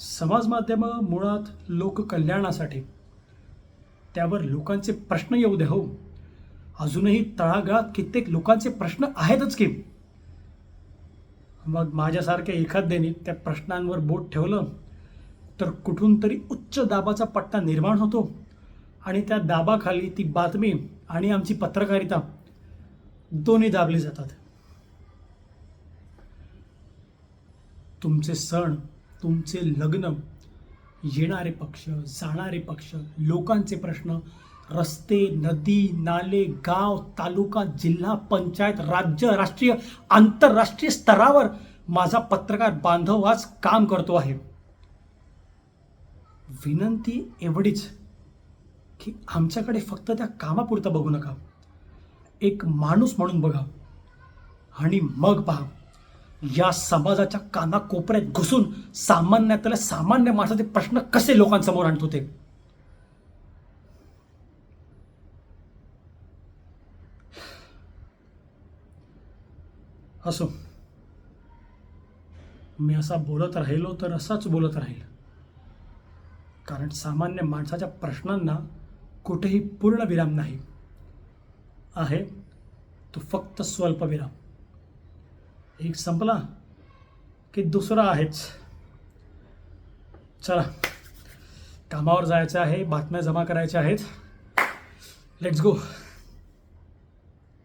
समाजमाध्यमं मुळात लोककल्याणासाठी. त्यावर लोकांचे प्रश्न येऊ द्या हो. अजूनही तळागाळात कित्येक लोकांचे प्रश्न आहेतच की. मग माझ्यासारख्या एखाद्याने त्या प्रश्नांवर बोट ठेवलं तर कुठून तरी उच्च दाबाचा पट्टा निर्माण होतो. आणि त्या दाबाखाली ती बातमी आणि आमची पत्रकारिता दोन्ही दाबली जातात. तुमचे सण तुमचे लग्न येणारे पक्ष जाणारे पक्ष लोकांचे प्रश्न रस्ते नदी नाले गाव तालुका जिल्हा पंचायत राज्य राष्ट्रीय आंतरराष्ट्रीय स्तरावर माझा पत्रकार बांधव आज काम करतो आहे. विनंती एवढीच की आमच्याकडे फक्त त्या कामापुरतं बघू नका. एक माणूस म्हणून बघा आणि मग पहा. या समाजाच्या कानाकोपऱ्यात घुसून सामान्यातल्या सामान्य माणसाचे प्रश्न कसे लोकांसमोर आणतो ते असो मी असा बोलत राहिलो तर असाच बोलत राहील. कारण सामान्य माणसाच्या प्रश्नांना कुठेही पूर्ण विराम नाही. आहे तो फक्त स्वल्पविराम. एक संपला की दुसरा आहेच. चला कामावर जायचं आहे बातम्या जमा करायच्या आहेत. Let's go